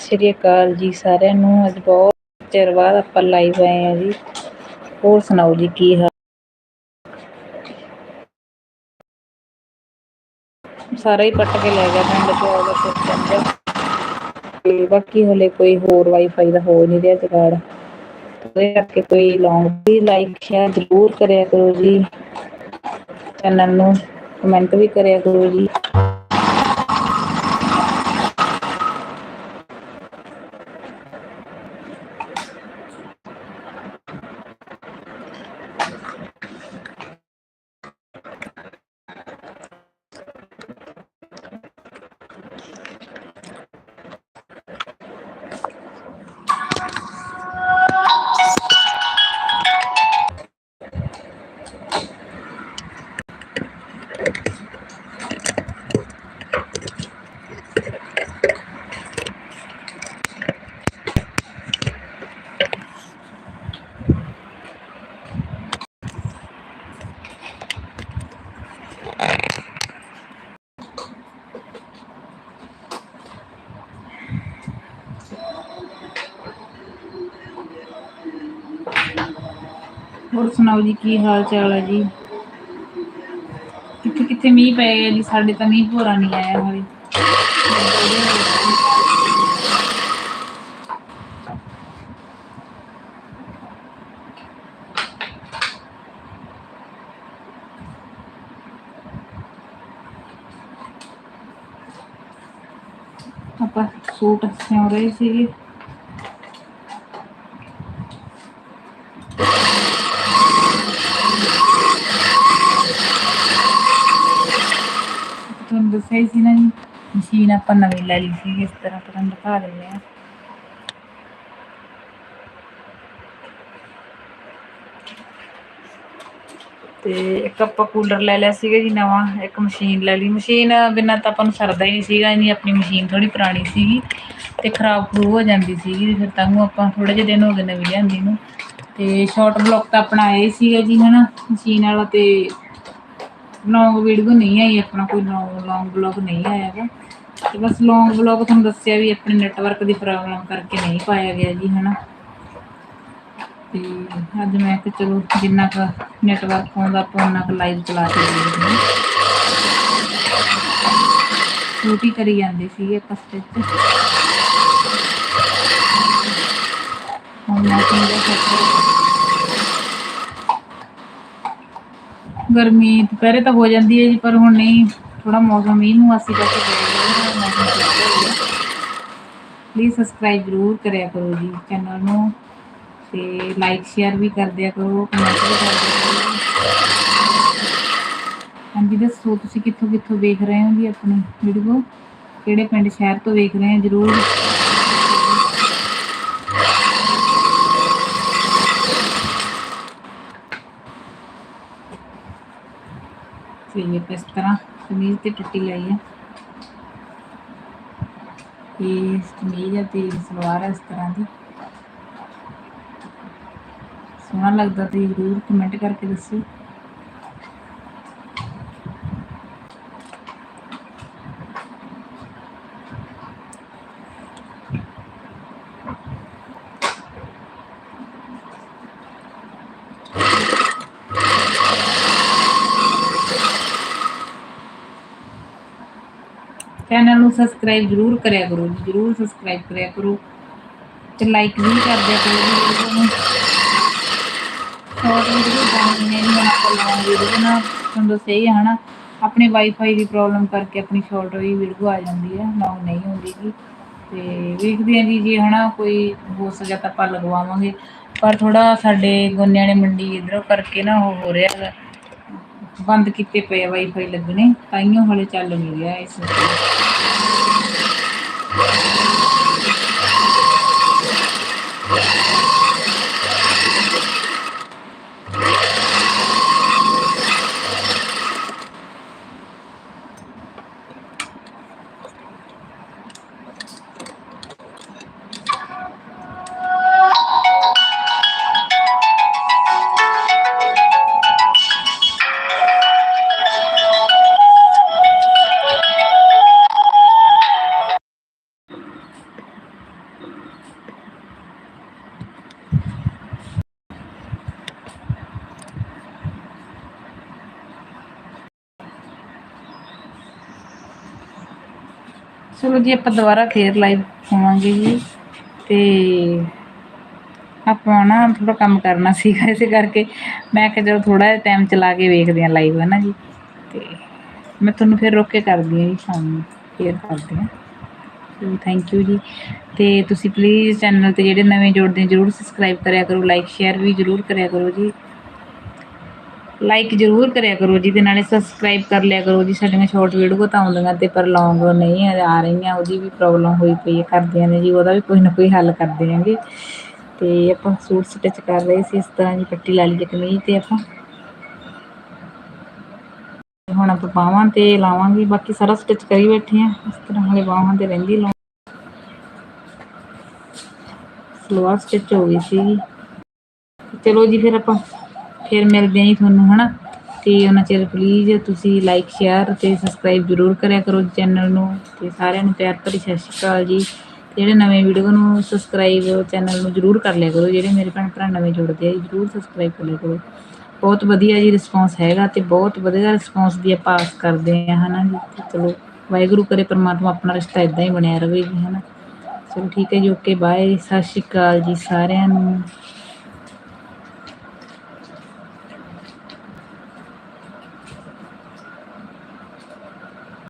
ਸਤਿ ਸ਼੍ਰੀ ਅਕਾਲ ਜੀ ਸਾਰਿਆਂ ਨੂੰ। ਅੱਜ ਬਹੁਤ ਚਿਰ ਬਾਅਦ ਆਪਾਂ ਲਾਈਵ ਆਏ ਆ ਜੀ। ਹੋਰ ਸੁਣਾਓ ਜੀ, ਕੀ ਹਾਲ? ਸਾਰਾ ਹੀ ਪੱਟ ਕੇ ਲੈ ਗਿਆ ਪਿੰਡ ਚ ਉਹਦਾ ਸਿਸਟਮ ਤੇ ਬਾਕੀ ਹਲੇ ਕੋਈ ਹੋਰ ਵਾਈਫਾਈ ਦਾ ਹੋ ਨਹੀਂ ਰਿਹਾ ਜੁਗਾੜ। ਉਹਦੇ ਕਰਕੇ ਕੋਈ ਲੌਂਗ ਵੀ ਲਾਈਕ ਸ਼ੇਅਰ ਜ਼ਰੂਰ ਕਰਿਆ ਕਰੋ ਜੀ। ਚੈਨਲ ਨੂੰ ਕਮੈਂਟ ਵੀ ਕਰਿਆ ਕਰੋ ਜੀ। ਹੋਰ ਸੁਣਾਓ ਜੀ, ਕੀ ਹਾਲ ਚਾਲ ਹੈ ਜੀ? ਕਿੱਥੇ ਕਿੱਥੇ ਮੀਂਹ ਪੈ ਗਿਆ ਜੀ? ਸਾਡੇ ਤਾਂ ਮੀਂਹ ਭੋਰਾ ਨਹੀਂ ਆਇਆ ਹਾਲੇ। ਆਪਾਂ ਸੂਟ ਸਿਉਂ ਰਹੇ ਸੀਗੇ ਤੁਹਾਨੂੰ ਦੱਸਿਆ ਹੀ ਸੀ ਨਾ ਜੀ। ਮਸ਼ੀਨ ਆਪਾਂ ਨਵੀਂ ਲੈ ਲਈ ਸੀ ਇਸ ਤਰ੍ਹਾਂ ਤੁਹਾਨੂੰ ਦਿਖਾ ਦਿੰਦੇ ਆ ਤੇ ਇੱਕ ਆਪਾਂ ਕੂਲਰ ਲੈ ਲਿਆ ਸੀਗਾ ਜੀ ਨਵਾਂ, ਇੱਕ ਮਸ਼ੀਨ ਲੈ ਲਈ। ਮਸ਼ੀਨ ਬਿਨਾਂ ਤਾਂ ਆਪਾਂ ਨੂੰ ਸਰਦਾ ਹੀ ਨਹੀਂ ਸੀਗਾ ਨਹੀਂ ਆਪਣੀ ਮਸ਼ੀਨ ਥੋੜੀ ਪੁਰਾਣੀ ਸੀਗੀ ਤੇ ਖਰਾਬ ਖਰੂ ਹੋ ਜਾਂਦੀ ਸੀਗੀ ਫਿਰ ਤਾਂ ਆਪਾਂ ਥੋੜੇ ਜਿਹੇ ਦਿਨ ਹੋ ਗਏ ਨਵੀਂ ਲਿਆਂਦੀ ਨੂੰ। ਤੇ ਸ਼ਾਰਟ ਬਲੌਕ ਤਾਂ ਆਪਣਾ ਇਹ ਸੀਗਾ ਜੀ ਹਨਾ, ਮਸ਼ੀਨ ਵਾਲਾ ਤੇ ਲੌਂਗ ਵੀਡੀਓ ਨਹੀਂ ਆਈ, ਆਪਣਾ ਕੋਈ ਲੌਂਗ ਬਲੌਗ ਨਹੀਂ ਆਇਆ ਵਾ ਤੇ ਬਸ ਲੌਂਗ ਬਲੌਗ ਤੁਹਾਨੂੰ ਦੱਸਿਆ ਵੀ ਆਪਣੇ ਨੈਟਵਰਕ ਦੀ ਪ੍ਰੋਬਲਮ ਕਰਕੇ ਨਹੀਂ ਪਾਇਆ ਗਿਆ ਜੀ, ਹਨਾ। ਤੇ ਅੱਜ ਮੈਂ ਕਿ ਚਲੋ ਜਿੰਨਾ ਕੁ ਨੈਟਵਰਕ ਆਉਂਦਾ ਆਪਾਂ ਉਹਨਾਂ ਕੁ ਲਾਈਵ ਚਲਾ ਕੇ ਦੇਖਦੇ ਹਾਂ। ਛੋਟੀ ਕਰੀ ਜਾਂਦੇ ਸੀਗੇ ਆਪਾਂ ਸਟਿਚ ਹੁਣ ਮੈਂ ਕਹਿੰਦਾ ਗਰਮੀ, ਦੁਪਹਿਰੇ ਤਾਂ ਹੋ ਜਾਂਦੀ ਹੈ ਜੀ, ਪਰ ਹੁਣ ਨਹੀਂ ਥੋੜਾ ਮੌਸਮ ਮੀਂਹ ਨੂੰ ਆਸੀ ਕਰਕੇ ਪਲੀਜ਼ ਸਬਸਕ੍ਰਾਈਬ ਜ਼ਰੂਰ ਕਰਿਆ ਕਰੋ ਜੀ ਚੈਨਲ ਨੂੰ ਤੇ ਲਾਈਕ ਸ਼ੇਅਰ ਵੀ ਕਰ ਦਿਆ ਕਰੋ ਕਮੈਂਟ ਵੀ ਕਰ ਦਿਆ ਕਰੋ। ਹਾਂਜੀ, ਦੱਸੋ ਤੁਸੀਂ ਕਿੱਥੋਂ ਕਿੱਥੋਂ ਵੇਖ ਰਹੇ ਹੋ ਜੀ ਆਪਣੀ ਵੀਡੀਓ ਕਿਹੜੇ ਪਿੰਡ, ਸ਼ਹਿਰ ਤੋਂ ਵੇਖ ਰਹੇ ਹੋ? ਜ਼ਰੂਰ ਤੇ ਇਹ ਇਸ ਤਰ੍ਹਾਂ ਕਮੀਜ਼ ਤੇ ਟੁੱਟੀ ਲਈ ਹੈ ਇਹ ਕਮੀਜ਼ ਹੈ ਤੇ ਸਲਵਾਰ ਹੈ ਇਸ ਤਰ੍ਹਾਂ ਦੀ। ਸੋਹਣਾ ਲੱਗਦਾ ਤੇ ਜ਼ਰੂਰ ਕਮੈਂਟ ਕਰਕੇ ਦੱਸਿਓ। ਚੈਨਲ ਨੂੰ ਸਬਸਕ੍ਰਾਈਬ ਜ਼ਰੂਰ ਕਰਿਆ ਕਰੋ ਜੀ, ਜ਼ਰੂਰ ਸਬਸਕ੍ਰਾਈਬ ਕਰਿਆ ਕਰੋ ਤੇ ਲਾਈਕ ਵੀ ਕਰ ਦਿਆ ਕਰੋ ਜੀ ਵੀਡੀਓ ਨੂੰ। ਸ਼ਾਰਟ ਵੀਡੀਓ ਬਣਾਉਣੀ ਹੈ ਜੀ ਆਪਾਂ ਲੌਂਗ ਵੀਡੀਓ ਨਾ, ਤੁਹਾਨੂੰ ਦੱਸਿਆ ਹੈ ਹਨਾ। ਆਪਣੇ ਵਾਈਫਾਈ ਦੀ ਪ੍ਰੋਬਲਮ ਕਰਕੇ ਆਪਣੀ ਸ਼ਾਰਟ ਵੀ ਵੀਡੀਓ ਆ ਜਾਂਦੀ ਹੈ ਲੌਂਗ ਨਹੀਂ ਹੁੰਦੀ ਜੀ। ਤੇ ਵੇਖਦੇ ਹਾਂ ਜੀ, ਜੇ ਹਨਾ ਕੋਈ ਹੋ ਸਕਿਆ ਤਾਂ ਆਪਾਂ ਲਗਵਾਵਾਂਗੇ। ਪਰ ਥੋੜਾ ਸਾਡੇ ਗੋਨਿਆਂ ਨੇ ਮੰਡੀ ਇਧਰੋਂ ਕਰਕੇ ਨਾ ਉਹ ਹੋ ਰਿਹਾ ਹੈਗਾ। ਬੰਦ ਕੀਤੇ ਪਏ ਵਾਈਫਾਈ ਲੱਗਣੇ ਤਾਈਓ ਹਲੇ ਚੱਲ ਨਹੀਂ ਰਿਹਾ ਇਸ ਚਲੋ ਜੀ, ਆਪਾਂ ਦੁਬਾਰਾ ਫੇਰ ਲਾਈਵ ਹੋਵਾਂਗੇ ਜੀ। ਤੇ ਆਪਾਂ ਨਾ ਥੋੜਾ ਕੰਮ ਕਰਨਾ ਸੀਗਾ, ਇਸੇ ਕਰਕੇ ਮੈਂ ਕਿਹਾ ਚਲੋ ਥੋੜਾ ਜਿਹਾ ਟਾਈਮ ਚਲਾ ਕੇ ਵੇਖਦੇ ਆ ਲਾਈਵ ਹੈ ਨਾ ਜੀ। ਤੇ ਮੈਂ ਤੁਹਾਨੂੰ ਫਿਰ ਰੋਕ ਕੇ ਕਰਦੀ ਹਾਂ ਜੀ, ਸ਼ਾਮ ਨੂੰ ਫੇਰ ਕਰਦੇ ਹਾਂ। ਸੋ ਥੈਂਕ ਯੂ ਜੀ। ਤੇ ਤੁਸੀਂ ਪਲੀਜ਼ ਚੈਨਲ ਤੇ ਜਿਹੜੇ ਨਵੇਂ ਜੁੜਦੇ ਜਰੂਰ ਸਬਸਕ੍ਰਾਈਬ ਕਰਿਆ ਕਰੋ ਲਾਈਕ ਸ਼ੇਅਰ ਵੀ ਜਰੂਰ ਕਰਿਆ ਕਰੋ ਜੀ। ਲਾਈਕ ਜਰੂਰ ਕਰਿਆ ਕਰੋ ਜੀ, ਤੇ ਨਾਲੇ ਸਬਸਕ੍ਰਾਈਬ ਕਰ ਲਿਆ ਕਰੋ ਜੀ ਸਾਡੀਆਂ ਸ਼ਾਰਟ ਵੀਡੀਓ ਤਾਂ ਆਉਂਦੀਆਂ ਤੇ ਪਰ ਲੌਂਗ ਨਹੀਂ ਆ ਰਹੀਆਂ, ਉਹਦੀ ਵੀ ਪ੍ਰੋਬਲਮ ਹੋਈ ਪਈ ਹੈ ਕਰਦਿਆਂ ਨੇ ਜੀ, ਉਹਦਾ ਵੀ ਕੋਈ ਨਾ ਕੋਈ ਹੱਲ ਕਰਦੇ ਦੇਵਾਂਗੇ ਤੇ ਆਪਾਂ ਸੂਟ ਸਟਿਚ ਕਰ ਰਹੇ ਸੀ, ਇਸ ਤਰ੍ਹਾਂ ਦੀ ਪੱਟੀ ਲਾ ਲਈ ਕਮੀਜ਼ ਤੇ ਆਪਾਂ। ਹੁਣ ਆਪਾਂ ਬਾਹਾਂ ਤੇ ਲਾਵਾਂਗੇ, ਬਾਕੀ ਸਾਰਾ ਸਟਿਚ ਕਰੀ ਬੈਠੇ ਆ, ਇਸ ਤਰ੍ਹਾਂ ਹਲੇ ਬਾਹਾਂ ਤੇ ਰਹਿੰਦੀ ਲਾ ਸਲਵਾਰ ਸਟਿਚ ਹੋ ਗਈ ਸੀ ਚਲੋ ਜੀ, ਫਿਰ ਆਪਾਂ ਫਿਰ ਮਿਲਦੇ ਆਂ ਜੀ ਤੁਹਾਨੂੰ, ਹਨਾ? ਤੇ ਉਹਨਾਂ ਚਿਰ ਪਲੀਜ਼ ਤੁਸੀਂ ਲਾਈਕ ਸ਼ੇਅਰ ਤੇ ਸਬਸਕ੍ਰਾਈਬ ਜਰੂਰ ਕਰਿਆ ਕਰੋ ਚੈਨਲ ਨੂੰ। ਤੇ ਸਾਰਿਆਂ ਨੂੰ ਪਿਆਰ ਭਰੀ ਸਤਿ ਸ਼੍ਰੀ ਅਕਾਲ ਜੀ। ਜਿਹੜੇ ਨਵੇਂ ਵੀਡੀਓ ਨੂੰ ਸਬਸਕ੍ਰਾਈਬ ਚੈਨਲ ਨੂੰ ਜਰੂਰ ਕਰ ਲਿਆ ਕਰੋ। ਜਿਹੜੇ ਮੇਰੇ ਭੈਣ ਭਰਾ ਨਵੇਂ ਜੁੜਦੇ ਆ ਜੀ, ਜਰੂਰ ਸਬਸਕ੍ਰਾਈਬ ਕਰ ਲਿਆ ਕਰੋ। ਬਹੁਤ ਵਧੀਆ ਜੀ ਰਿਸਪੌਂਸ ਹੈਗਾ ਤੇ ਬਹੁਤ ਵਧੀਆ ਰਿਸਪੌਂਸ ਦੀ ਆਪਾਂ ਆਸ ਕਰਦੇ ਆ, ਹਨਾ ਜੀ? ਤੇ ਚਲੋ, ਵਾਹਿਗੁਰੂ ਕਰੇ ਪਰਮਾਤਮਾ ਆਪਣਾ ਰਿਸ਼ਤਾ ਇਦਾਂ ਹੀ ਬਣਿਆ ਰਵੇ ਜੀ, ਹਨਾ? ਚਲੋ ਠੀਕ ਹੈ ਜੀ ਓਕੇ ਬਾਏ ਸਤਿ ਸ਼੍ਰੀ ਅਕਾਲ ਜੀ ਸਾਰਿਆਂ ਨੂੰ।